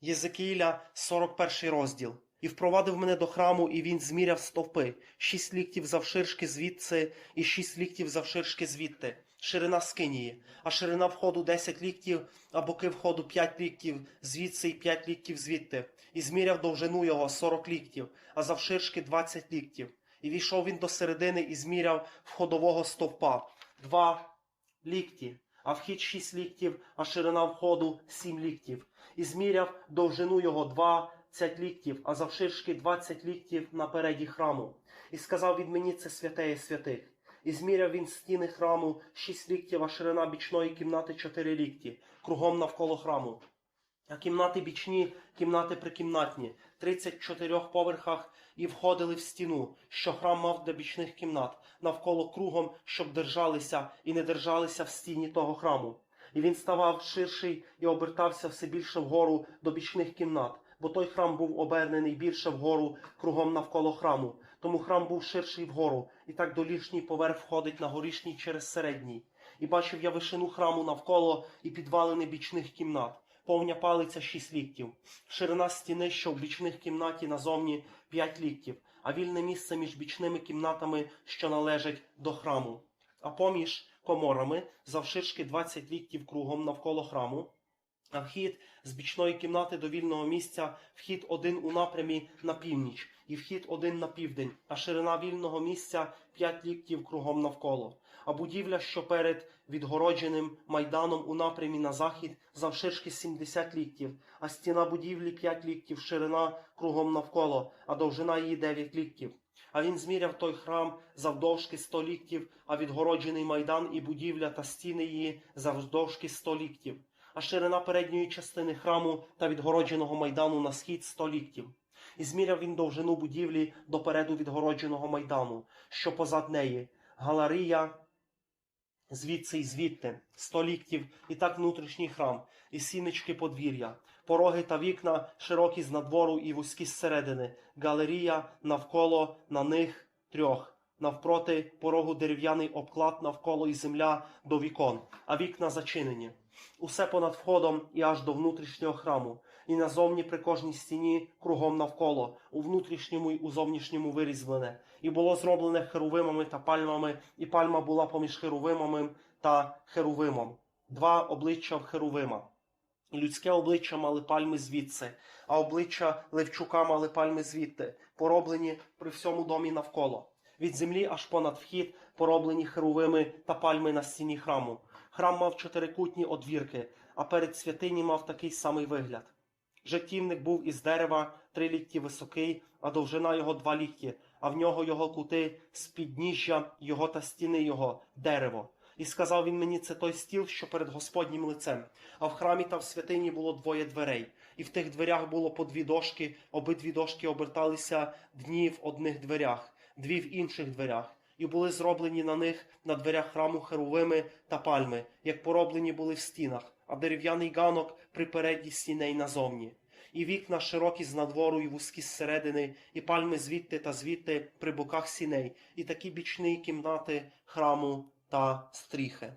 Єзекіїля, 41 розділ. І впровадив мене до храму, і він зміряв стовпи, шість ліктів завширшки звідси, і шість ліктів завширшки звідти. Ширина скинії, а ширина входу 10 ліктів, а боки входу 5 ліктів, звідси і 5 ліктів звідти. І зміряв довжину його 40 ліктів, а завширшки 20 ліктів. І війшов він до середини і зміряв входового стовпа два лікті, а вхід 6 ліктів, а ширина входу 7 ліктів. І зміряв довжину його 20 ліктів, а завширшки 20 ліктів напереді храму. І сказав від мені це святеє святих. І зміряв він стіни храму 6 ліктів, а ширина бічної кімнати 4 лікті, кругом навколо храму. А кімнати бічні, кімнати прикімнатні, 34 поверхах і входили в стіну, що храм мав для бічних кімнат, навколо кругом, щоб держалися і не держалися в стіні того храму. І він ставав ширший і обертався все більше вгору до бічних кімнат, бо той храм був обернений більше вгору кругом навколо храму. Тому храм був ширший вгору, і так долішній поверх входить на горішній через середній. І бачив я вишину храму навколо і підвалини бічних кімнат. Повня палиця шість ліктів, ширина стіни, що в бічних кімнаті назовні 5 ліктів, а вільне місце між бічними кімнатами, що належать до храму. А поміж коморами завширшки 20 ліктів кругом навколо храму, а вхід з бічної кімнати до вільного місця, вхід один у напрямі на північ, і вхід один на південь, а ширина вільного місця 5 ліктів кругом навколо. А будівля, що перед відгородженим майданом у напрямі на захід, завширшки 70 ліктів, а стіна будівлі 5 ліктів, ширина кругом навколо, а довжина її 9 ліктів. А він зміряв той храм завдовжки 100 ліктів, а відгороджений майдан і будівля та стіни її завдовжки 100 ліктів. А ширина передньої частини храму та відгородженого майдану на схід 100 ліктів. І зміряв він довжину будівлі допереду відгородженого майдану, що позад неї, галарія звідси й звідти, сто ліктів, і так внутрішній храм, і сінички подвір'я, пороги та вікна широкі з надвору і вузькі зсередини, галерія навколо на них трьох. Навпроти порогу дерев'яний обклад навколо і земля до вікон, а вікна зачинені. Усе понад входом і аж до внутрішнього храму, і назовні при кожній стіні кругом навколо, у внутрішньому й у зовнішньому вирізблене, і було зроблене херувимами та пальмами, і пальма була поміж херувимами та херувимом. Два обличчя в херувима. Людське обличчя мали пальми звідси, а обличчя Левчука мали пальми звідти, пороблені при всьому домі навколо. Від землі аж понад вхід пороблені херувими та пальми на стіні храму. Храм мав чотирикутні одвірки, а перед святині мав такий самий вигляд. Жертівник був із дерева три лікті високий, а довжина його два лікті, а в нього його кути з підніжжя його та стіни його дерево. І сказав він мені, це той стіл, що перед Господнім лицем. А в храмі та в святині було двоє дверей, і в тих дверях було по дві дошки, обидві дошки оберталися дні в одних дверях, дві в інших дверях. І були зроблені на них на дверях храму херувими та пальми, як пороблені були в стінах, а дерев'яний ганок при передній стіней назовні. І вікна широкі з надвору і вузькі зсередини, і пальми звідти та звідти при боках сіней, і такі бічні кімнати храму та стріхи.